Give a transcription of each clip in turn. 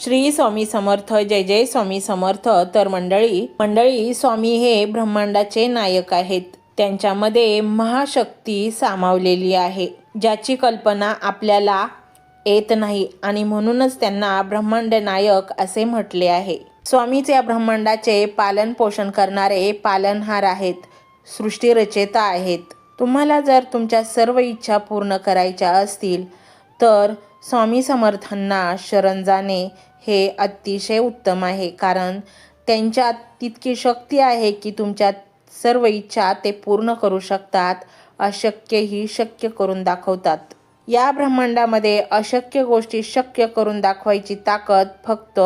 श्री स्वामी समर्थ जय जय स्वामी समर्थ. तर मंडळी मंडळी स्वामी हे ब्रह्मांडाचे नायक आहेत. त्यांच्यामध्ये महाशक्ती सामावलेली आहे. ज्याची कल्पना आपल्याला येत नाही आणि म्हणूनच त्यांना ब्रह्मांड नायक असे म्हटले आहे. स्वामीच या ब्रह्मांडाचे पालन पोषण करणारे पालनहार आहेत. सृष्टीरचेता आहेत. तुम्हाला जर तुमच्या सर्व इच्छा पूर्ण करायच्या असतील तर स्वामी समर्थांना शरण जाणे हे अतिशय उत्तम आहे. कारण त्यांच्यात तितकी शक्ती आहे की तुमच्या सर्व इच्छा ते पूर्ण करू शकतात अशक्यही शक्य करून दाखवतात. या ब्रह्मांडामध्ये अशक्य गोष्टी शक्य करून दाखवायची ताकद फक्त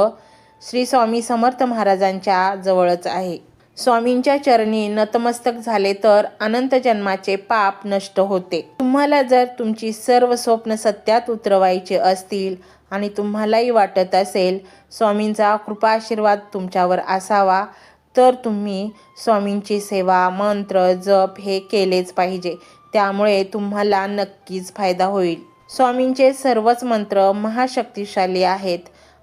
श्री स्वामी समर्थ महाराजांच्या जवळच आहे. स्वामींच्या चरणी नतमस्तक झाले तर अनंत जन्माचे पाप नष्ट होते. तुम्हाला जर तुमची सर्व स्वप्न सत्यात उतरवायचे असतील आणि तुम्हालाही वाटत असेल स्वामींचा कृपाशीर्वाद तुमच्यावर असावा तर तुम्ही स्वामींची सेवा मंत्र जप हे केलेच पाहिजे. त्यामुळे तुम्हाला नक्कीच फायदा होईल. स्वामींचे सर्वच मंत्र महाशक्तिशाली आहेत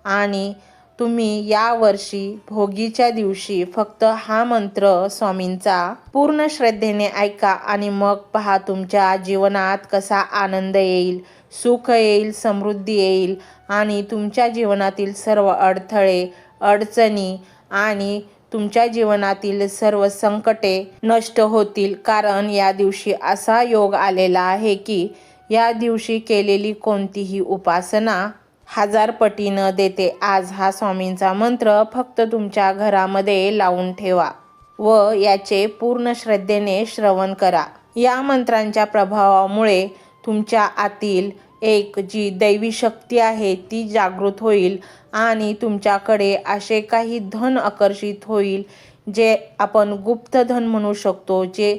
आणि तुम्ही यावर्षी भोगीच्या दिवशी फक्त हा मंत्र स्वामींचा पूर्ण श्रद्धेने ऐका आणि मग पहा तुमच्या जीवनात कसा आनंद येईल. सुख येईल समृद्धी येईल आणि तुमच्या जीवनातील सर्व अडथळे अडचणी आणि तुमच्या जीवनातील सर्व संकटे नष्ट होतील. कारण या दिवशी असा योग आलेला आहे की या दिवशी केलेली कोणतीही उपासना हजार पटीनं देते. आज हा स्वामींचा मंत्र फक्त तुमच्या घरामध्ये लावून ठेवा व याचे पूर्ण श्रद्धेने श्रवण करा. या मंत्रांच्या प्रभावामुळे तुमच्या आतील एक जी दैवी शक्ती आहे ती जागृत होईल आणि तुमच्याकडे असे काही धन आकर्षित होईल जे आपण गुप्त धन म्हणू शकतो जे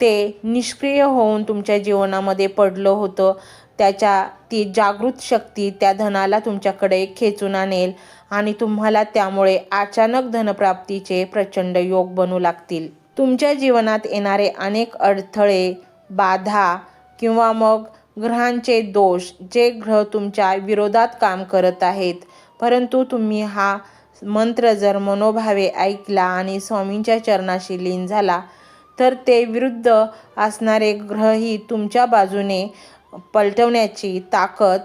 ते निष्क्रिय होऊन तुमच्या जीवनामध्ये पडलं होतं. त्याच्या ती जागृत शक्ती त्या धनाला तुमच्याकडे खेचून आणेल आणि तुम्हाला त्यामुळे अचानक धनप्राप्तीचे प्रचंड योग बनू लागतील. तुमच्या जीवनात येणारे अनेक अडथळे बाधा किंवा मग ग्रहांचे दोष जे ग्रह तुमच्या विरोधात काम करत आहेत. परंतु तुम्ही हा मंत्र जर मनोभावे ऐकला आणि स्वामींच्या चरणाशी लीन झाला तर ते विरुद्ध असणारे ग्रहही तुमच्या बाजूने पलटवण्याची ताकद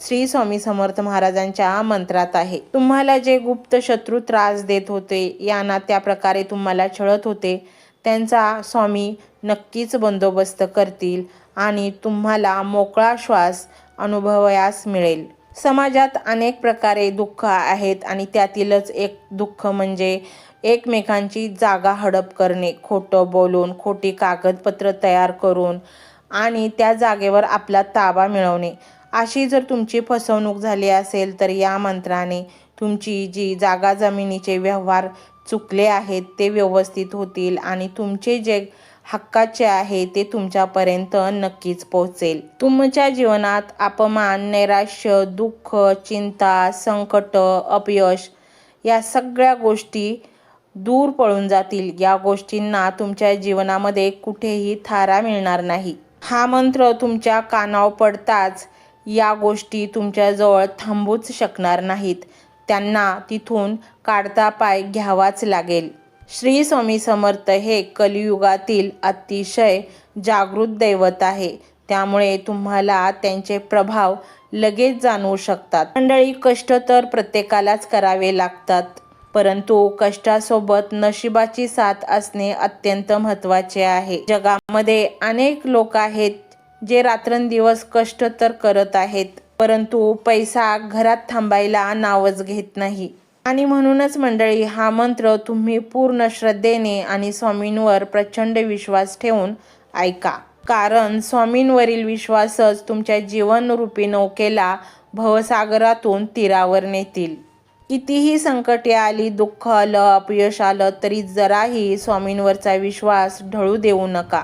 श्री स्वामी समर्थ महाराजांच्या मंत्रात आहे. तुम्हाला जे गुप्त शत्रू त्रास देत होते यांना त्या प्रकारे तुम्हाला छळत होते त्यांचा स्वामी नक्कीच बंदोबस्त करतील. आणि तुम्हाला मोकळा श्वास अनुभवयास मिळेल. समाजात अनेक प्रकारे दुःख आहेत आणि त्यातीलच एक दुःख म्हणजे एकमेकांची जागा हडप करणे खोटं बोलून खोटी कागदपत्र तयार करून आणि त्या जागेवर आपला ताबा मिळवणे. अशी जर तुमची फसवणूक झाली असेल तर या मंत्राने तुमची जी जागा जमिनीचे व्यवहार चुकले आहेत ते व्यवस्थित होतील आणि तुमचे जे हक्काचे आहे ते तुमच्यापर्यंत नक्कीच पोहोचेल. तुमच्या जीवनात अपमान नैराश्य दुःख चिंता संकट अपयश या सगळ्या गोष्टी दूर पळून जातील. या गोष्टींना तुमच्या जीवनामध्ये कुठेही थारा मिळणार नाही. हा मंत्र तुमच्या कानावर पडताच या गोष्टी तुमच्याजवळ थांबूच शकणार नाहीत. त्यांना तिथून काढता पाय घ्यावाच लागेल. श्री स्वामी समर्थ हे कलियुगातील अतिशय जागृत दैवत आहे. त्यामुळे तुम्हाला त्यांचे प्रभाव लगेच जाणवू शकतात. मंडळी कष्ट तर प्रत्येकालाच करावे लागतात परंतु कष्टासोबत नशिबाची साथ असणे अत्यंत महत्त्वाचे आहे. जगामध्ये अनेक लोक आहेत जे रात्रंदिवस कष्ट तर करत आहेत परंतु पैसा घरात थांबायला नावच घेत नाही. आणि म्हणूनच मंडळी हा मंत्र तुम्ही पूर्ण श्रद्धेने आणि स्वामींवर प्रचंड विश्वास ठेवून ऐका. कारण स्वामींवरील विश्वासच तुमच्या जीवनरूपी नौकेला भवसागरातून तीरावर नेतील. कितीही संकटे आली दुःख आलं अपयश आलं तरी जराही स्वामींवरचा विश्वास ढळू देऊ नका.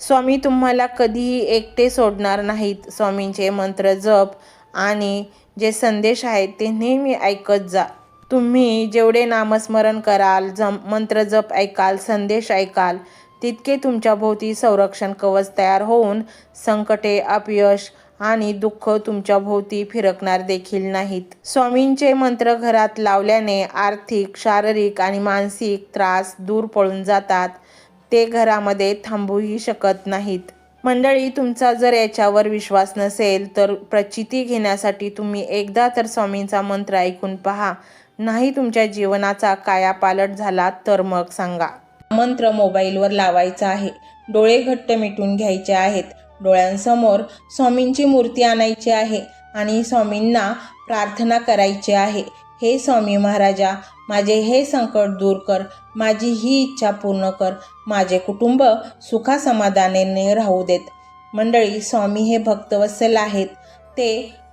स्वामी तुम्हाला कधीही एकटे सोडणार नाहीत. स्वामींचे मंत्र जप आणि जे संदेश आहेत ते नेहमी ऐकत जा. तुम्ही जेवढे नामस्मरण कराल जम मंत्र जप ऐकाल संदेश ऐकाल तितके तुमच्या भोवती संरक्षण कवच तयार होऊन संकटे अपयश आणि दुःख तुमच्या भोवती फिरकणार देखील नाहीत. स्वामींचे मंत्र घरात लावल्याने आर्थिक शारीरिक आणि मानसिक त्रास दूर पळून जातात. ते घरामध्ये थांबूही शकत नाहीत. मंडळी तुमचा जर याच्यावर विश्वास नसेल तर प्रचिती घेण्यासाठी तुम्ही एकदा तर स्वामींचा मंत्र ऐकून पहा. नाही तुमच्या जीवनाचा कायापालट झाला तर मग सांगा. मंत्र मोबाईलवर लावायचा आहे. डोळे घट्ट मिटून घ्यायचे आहेत. डोळ्यांसमोर स्वामींची मूर्ती आणायची आहे आणि स्वामींना प्रार्थना करायची आहे. हे स्वामी महाराजा माझे हे संकट दूर कर. माझी ही इच्छा पूर्ण कर. माझे कुटुंब सुखासमाधानाने राहू देत. मंडळी स्वामी हे भक्तवत्सल आहेत. ते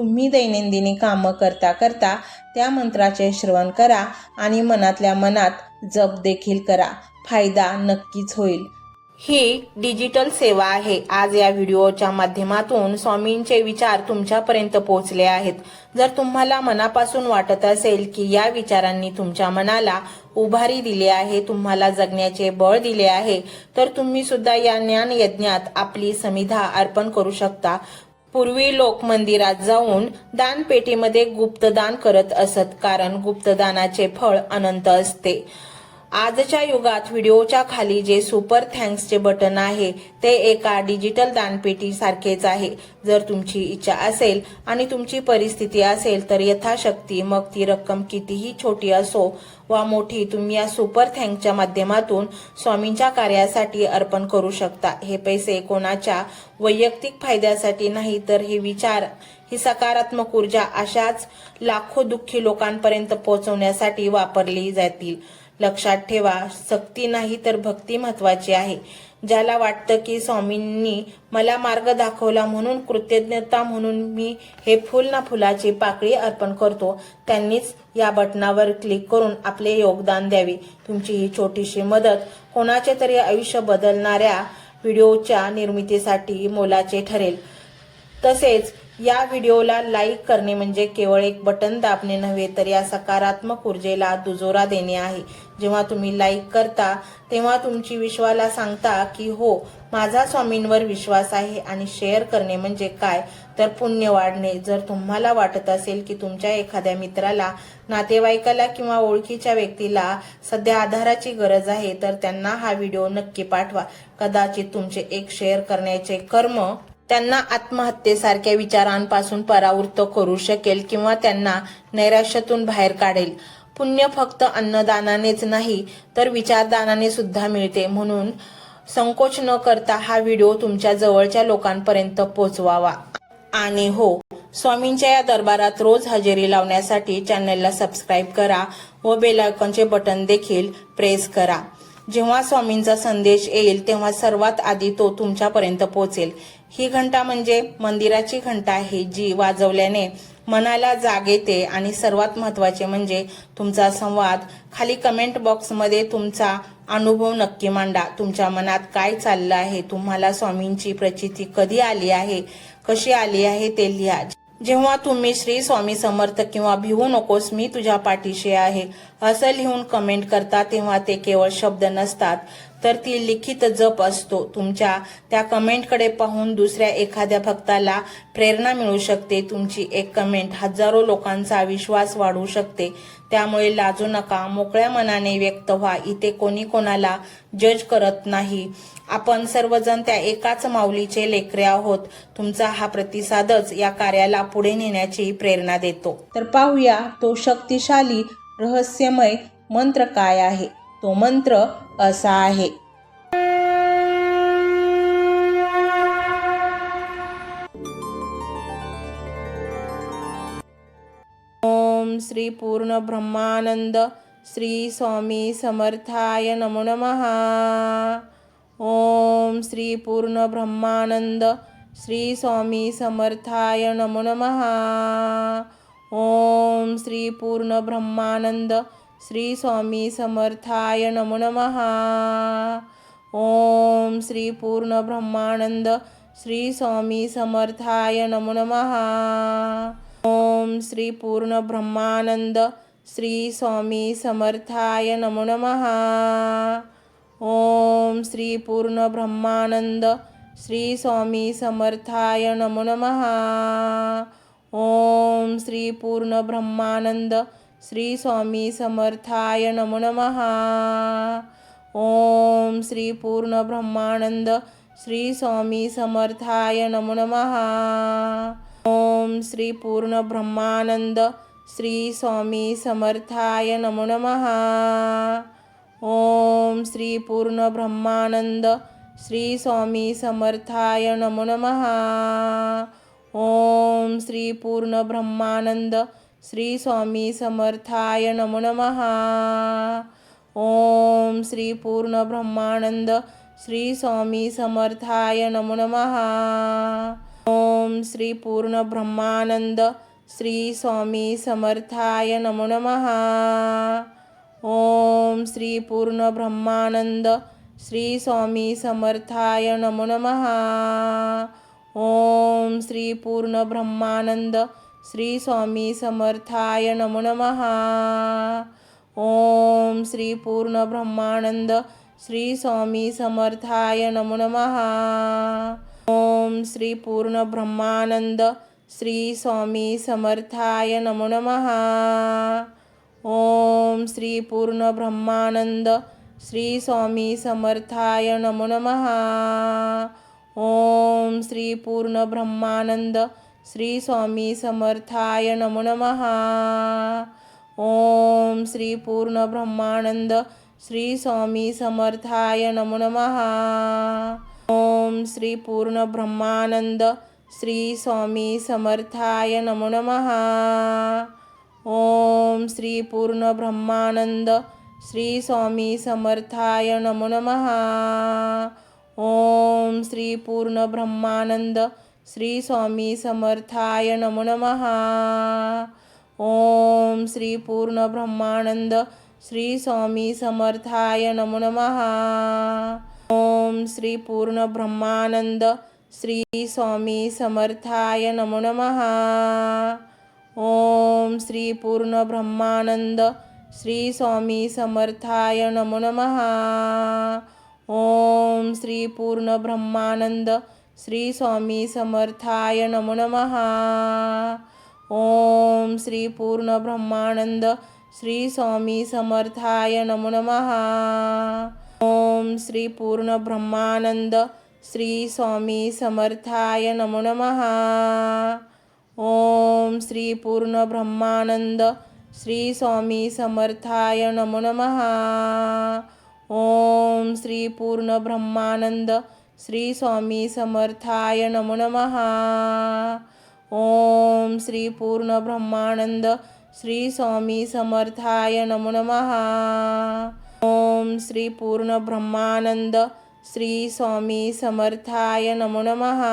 तुम्ही दैनंदिनी कामं करता करता त्या मंत्राचे श्रवण करा आणि मनातल्या मनात जप देखील करा. फायदा नक्कीच होईल. ही डिजिटल सेवा आहे. आज या व्हिडिओच्या माध्यमातून स्वामींचे विचार तुमच्यापर्यंत पोहोचले आहेत. जर तुम्हाला मनापासून वाटत असेल की या विचारांनी तुमच्या मनाला उभारी दिली आहे तुम्हाला जगण्याचे बळ दिले आहे तर तुम्ही सुद्धा या ज्ञान यज्ञात आपली समिधा अर्पण करू शकता. पूर्वी लोक मंदिरात जाऊन दानपेटीमध्ये गुप्तदान करत असत कारण गुप्तदानाचे फळ अनंत असते. आजच्या युगात व्हिडिओच्या खाली जे सुपर थँक्सचे बटन आहे ते एका डिजिटल दानपेटी सारखेच आहे. जर तुमची इच्छा असेल आणि तुमची परिस्थिती असेल तर यथाशक्ती मग ती रक्कम कितीही छोटी असो वा मोठी तुम्ही या सुपर थँकच्या माध्यमातून स्वामींच्या कार्यासाठी अर्पण करू शकता. हे पैसे कोणाच्या वैयक्तिक फायद्यासाठी नाही तर हे विचार ही सकारात्मक ऊर्जा अशाच लाखो दुःखी लोकांपर्यंत पोहोचवण्यासाठी वापरली जातील. लक्षात ठेवा. सक्ती नाही तर भक्ती महत्वाची आहे. ज्याला वाटतं की स्वामींनी मला मार्ग दाखवला म्हणून कृतज्ञता म्हणून मी हे फुल ना फुलाची पाकळी अर्पण करतो त्यांनीच या बटनावर क्लिक करून आपले योगदान द्यावे. तुमची ही छोटीशी मदत कोणाचे तरी आयुष्य बदलणाऱ्या व्हिडिओच्या निर्मितीसाठी मोलाचे ठरेल. तसेच या व्हिडिओला लाईक करणे म्हणजे केवळ एक बटन दाबणे नव्हे तर या सकारात्मक ऊर्जेला दुजोरा देणे आहे. जेव्हा तुम्ही लाईक करता तेव्हा तुमची विश्वाला सांगता की हो माझा स्वामींवर विश्वास आहे आणि शेअर करणे म्हणजे काय? तर पुण्य वाढणे. जर तुम्हाला वाटत असेल की तुमच्या एखाद्या मित्राला नातेवाईकाला किंवा ओळखीच्या व्यक्तीला सध्या आधाराची गरज आहे तर त्यांना हा व्हिडिओ नक्की पाठवा. कदाचित तुमचे एक शेअर करण्याचे कर्म त्यांना आत्महत्येसारख्या विचारांपासून परावृत्त करू शकेल किंवा त्यांना नैराश्यातून बाहेर काढेल. पुण्य फक्त अन्नदानानेच नाही तर विचारदानाने सुद्धा मिळते. म्हणून संकोच न करता हा व्हिडिओ तुमच्या जवळच्या लोकांपर्यंत पोहोचवावा. आणि हो स्वामींच्या या दरबारात रोज हजेरी लावण्यासाठी चॅनलला सबस्क्राईब करा व बेलायकॉनचे बटन देखील प्रेस करा. जेव्हा स्वामींचा संदेश येईल तेव्हा सर्वात आधी तो तुमच्यापर्यंत पोहोचेल. ही घंटा म्हणजे मंदिराची घंटा आहे जी वाजवल्याने मनाला जाग येते आणि सर्वात महत्त्वाचे म्हणजे तुमचा संवाद. खाली कमेंट बॉक्समध्ये तुमचा अनुभव नक्की मांडा. तुमच्या मनात काय चाललं आहे? तुम्हाला स्वामींची प्रचिती कधी आली आहे? कशी आली आहे ते लिहा. जेव्हा तुम्ही श्री स्वामी समर्थ किंवा भिवू नकोस मी तुझ्या पाठीशी आहे. असं लिहून कमेंट करता तेव्हा ते केवळ शब्द नसतात. तर ती लिखित जप असतो. तुमच्या त्या कमेंटकडे पाहून दुसऱ्या एखाद्या भक्ताला प्रेरणा मिळू शकते. तुमची एक कमेंट हजारो लोकांचा विश्वास वाढू शकते. त्यामुळे लाजू नका मोकळ्या मनाने व्यक्त व्हा. इथे कोणी कोणाला जज करत नाही. आपण सर्वजण त्या एकाच माऊलीचे लेकरे आहोत. तुमचा हा प्रतिसादच या कार्याला पुढे नेण्याची प्रेरणा देतो. तर पाहूया तो शक्तिशाली रहस्यमय मंत्र काय आहे. तो मंत्र असा आहे. ओम श्री पूर्ण ब्रह्मानंद श्री स्वामी समर्थाय नमो नमहा ओम श्री पूर्ण ब्रह्मानंद श्री स्वामी समर्थाय नमो नमहा ओम श्री पूर्ण ब्रह्मानंद श्री स्वामी समर्थाय नमो नमहा. ओम श्री पूर्ण ब्रह्मानंद श्री स्वामी समर्थाय नमो नमहा. ओम श्री पूर्ण ब्रह्मानंद श्री स्वामी समर्थाय नमो नमहा. ओम श्री पूर्ण ब्रह्मानंद श्री स्वामी समर्थाय नमो नमहा. ओम श्री पूर्ण ब्रह्मानंद श्री स्वामी समर्थाय नमो नमः ओम श्री पूर्ण ब्रह्मानंद श्री स्वामी समर्थाय नमो नमः ओम श्री पूर्ण ब्रह्मानंद श्री स्वामी समर्थाय नमो नमः ओम श्री पूर्ण ब्रह्मानंद श्री स्वामी समर्थाय नमो नमः ओम श्री पूर्ण ब्रह्मानंद श्री स्वामी समर्थाय नमो नमः। ओम श्री पूर्ण ब्रह्मानंद श्री स्वामी समर्थाय नमो। नमहा ओम श्री पूर्ण ब्रह्मानंद श्री स्वामी समर्थाय नमो नमः। ओम श्री पूर्ण ब्रह्मानंद श्री स्वामी समर्थाय नमो नमः। ओम श्री पूर्ण ब्रह्मानंद श्री स्वामी समर्थाय नमो नमः। ओम श्री पूर्ण ब्रह्मानंद श्री स्वामी समर्थाय नमो नमः। ओम श्री पूर्ण ब्रह्मानंद श्री स्वामी समर्थाय नमो नमः। ओम श्री पूर्ण ब्रह्मानंद श्री स्वामी समर्थाय नमो नमः। ओम श्री पूर्ण ब्रह्मानंद श्री स्वामी समर्थाय नमो नमः। ओम श्री पूर्ण ब्रह्मानंद श्री स्वामी समर्थाय नमो नमहा ओम श्री पूर्ण ब्रह्मानंद श्री स्वामी समर्थाय नमो नमः। ओम श्री पूर्ण ब्रह्मानंद श्री स्वामी समर्थाय नमो नमः। ओम श्री पूर्ण ब्रह्मानंद श्री स्वामी समर्थाय नमो नमः। ओम श्री पूर्ण ब्रह्मानंद श्री स्वामी समर्थाय नमो नमहा ओम श्री पूर्ण ब्रह्मानंद श्री स्वामी समर्थाय नमो नमः। ओम श्री पूर्ण ब्रह्मानंद श्री स्वामी समर्थाय नमो नमहा ओम श्री पूर्ण ब्रह्मानंद श्री स्वामी समर्थाय नमो नमः. ओम श्री पूर्ण ब्रह्मानंद श्री स्वामी समर्थाय नमो नमः. ओम श्री पूर्ण ब्रह्मानंद श्री स्वामी समर्थाय नमो नमः. ओम श्री पूर्ण ब्रह्मानंद श्री स्वामी समर्थाय नमो नमः. ओम श्री पूर्ण ब्रह्मानंद श्री स्वामी समर्थाय नमो नमः. ओम श्री पूर्ण ब्रह्मानंद श्री स्वामी समर्थाय नमो नमहा ओम श्री पूर्ण ब्रह्मानंद श्री स्वामी समर्थाय नमो नमः.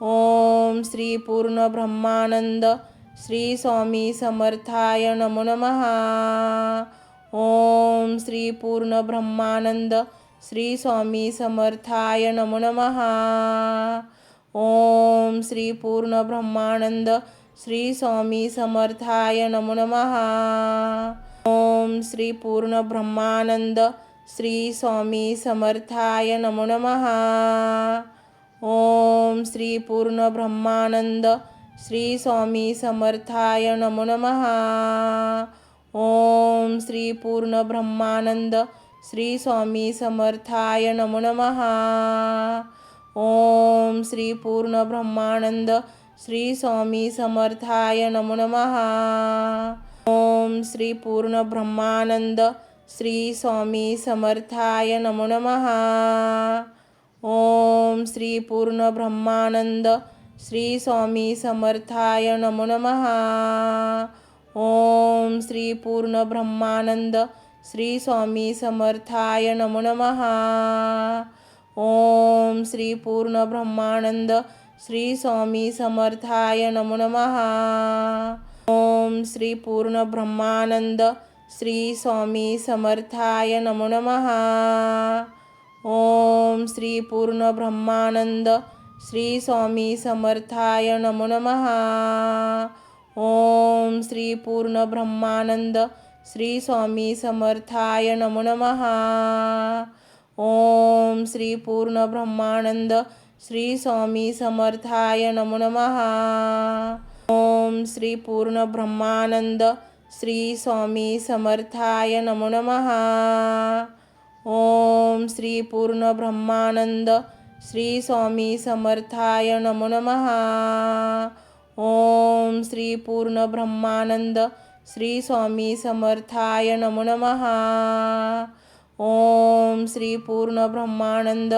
ओम श्री पूर्ण ब्रह्मानंद श्री स्वामी समर्थाय नमो नमहा ओम श्री पूर्ण ब्रह्मानंद श्री स्वामी समर्थाय नमो नमहा ओम श्री पूर्ण ब्रह्मानंद श्री स्वामी समर्थाय नमो नमहा ओम श्री पूर्ण ब्रह्मानंद श्री स्वामी समर्थाय नमो नमहा ओम श्री पूर्ण ब्रह्मानंद श्री स्वामी समर्थाय नमो नमहा ओम श्री पूर्ण ब्रह्मानंद श्री स्वामी समर्थाय नमो नमहा. ओम श्री पूर्ण ब्रह्मानंद श्री स्वामी समर्थाय नमो नमः ओम श्री पूर्ण ब्रह्मानंद श्री स्वामी समर्थाय नमो नमहा. ओम श्री पूर्ण ब्रह्मानंद श्री स्वामी समर्थाय नमो नमहा. ओम श्री पूर्ण ब्रह्मानंद श्री स्वामी समर्थाय नमो नमः। ओम श्री पूर्ण ब्रह्मानंद श्री स्वामी समर्थाय नमो नमहा ओम श्री पूर्ण ब्रह्मानंद श्री स्वामी समर्थाय नमो नमः। ओम श्री पूर्ण ब्रह्मानंद श्री स्वामी समर्थाय नमो नमः। ओम श्री पूर्ण ब्रह्मानंद श्री स्वामी समर्थाय नमो नमः. ओम श्री पूर्ण ब्रह्मानंद श्री स्वामी समर्थाय नमो नमहा ओम श्री पूर्ण ब्रह्मानंद श्री स्वामी समर्थाय नमो नमः. ओम श्री पूर्ण ब्रह्मानंद श्री स्वामी समर्थाय नमो नमः. ओम श्री पूर्ण ब्रह्मानंद श्री स्वामी समर्थाय नमो नमः. ओम श्री पूर्ण ब्रह्मानंद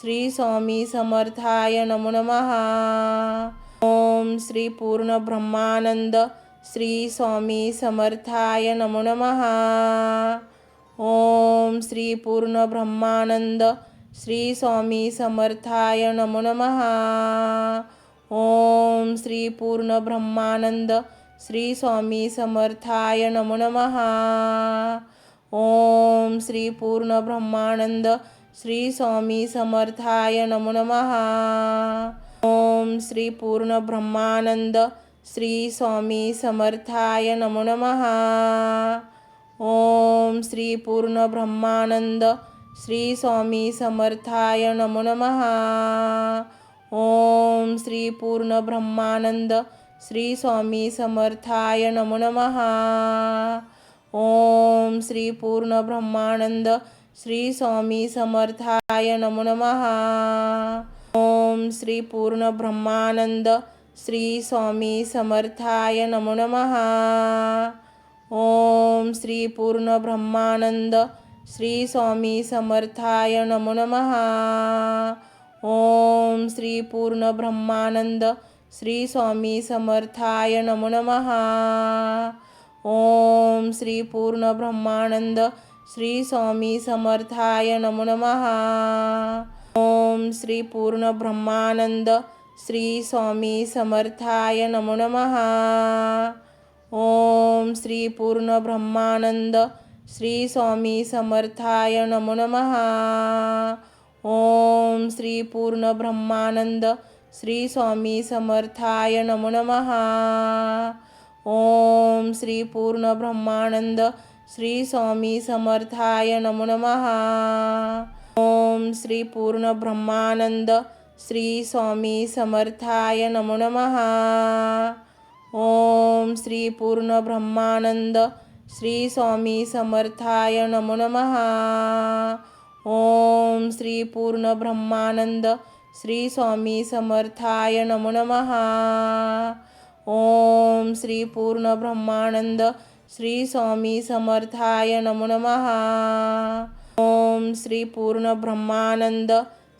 श्री स्वामी समर्थाय नमो नमः. ओम श्री पूर्ण ब्रह्मानंद श्री स्वामी समर्थाय नमो नमः. ओम श्री पूर्ण ब्रह्मानंद श्री स्वामी समर्थाय नमो नमः. ओम श्री पूर्ण ब्रह्मानंद श्री स्वामी समर्थाय नमो नमः. ओम श्री पूर्ण ब्रह्मानंद श्री स्वामी समर्थाय नमो नमः. ओम श्री पूर्ण ब्रह्मानंद श्री स्वामी समर्थाय नमो नमः. ओम श्री पूर्ण ब्रह्मानंद श्री स्वामी समर्थाय नमो नमः. ओम श्री पूर्ण ब्रह्मानंद श्री स्वामी समर्थाय नमो नमहा ओम श्री पूर्ण ब्रह्मानंद श्री स्वामी समर्थाय नमो नमहा ओम श्री पूर्ण ब्रह्मानंद श्री स्वामी समर्थाय नमो नमः. ओम श्री पूर्ण ब्रह्मानंद श्री स्वामी समर्थाय नमो नमहा ओम श्री पूर्ण ब्रह्मानंद श्री स्वामी समर्थाय नमो नमहा ओम श्री पूर्ण ब्रह्मानंद श्री स्वामी समर्थाय नमो नमहा ओम श्री पूर्ण ब्रह्मानंद श्री स्वामी समर्थाय नमो नमः। ओम श्री पूर्ण ब्रह्मानंद श्री स्वामी समर्थाय नमो नमहा ओम श्री पूर्ण ब्रह्मानंद श्री स्वामी समर्थाय नमो नमहा ओम श्री पूर्ण ब्रह्मानंद श्री स्वामी समर्थाय नमो नमहा ओम श्री पूर्ण ब्रह्मानंद श्री स्वामी समर्थाय नमो नमः। ओम श्री पूर्ण ब्रह्मानंद श्री स्वामी समर्थाय नमो नमहा ओम श्री पूर्ण ब्रह्मानंद श्री स्वामी समर्थाय नमो नमः। ओम श्री पूर्ण ब्रह्मानंद श्री स्वामी समर्थाय नमो नमः। ओम श्री पूर्ण ब्रह्मानंद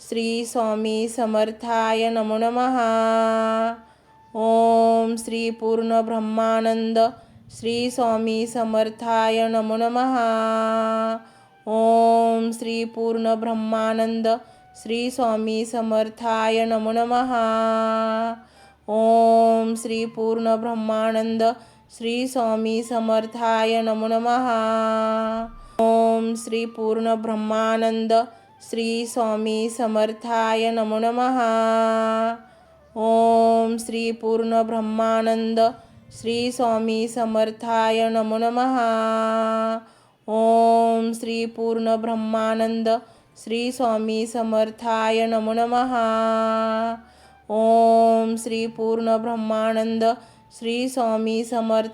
श्री स्वामी समर्थाय नमो नमः। ओम श्री पूर्ण ब्रह्मानंद श्री स्वामी समर्थाय नमो नमः। ओम श्री पूर्ण ब्रह्मानंद श्री स्वामी समर्थाय नमो नमः ओम श्री पूर्ण ब्रह्मानंद श्री स्वामी समर्थाय नमो नमः ओम श्री पूर्ण ब्रह्मानंद श्री स्वामी समर्थाय नमो नमः ओम श्री पूर्ण ब्रह्मानंद श्री स्वामी समर्थाय नमो नमः ओम श्री पूर्ण ब्रह्मानंद श्री स्वामी समर्थाय नमो नमः। ओम श्री पूर्ण ब्रह्मानंद श्री स्वामी समर्थ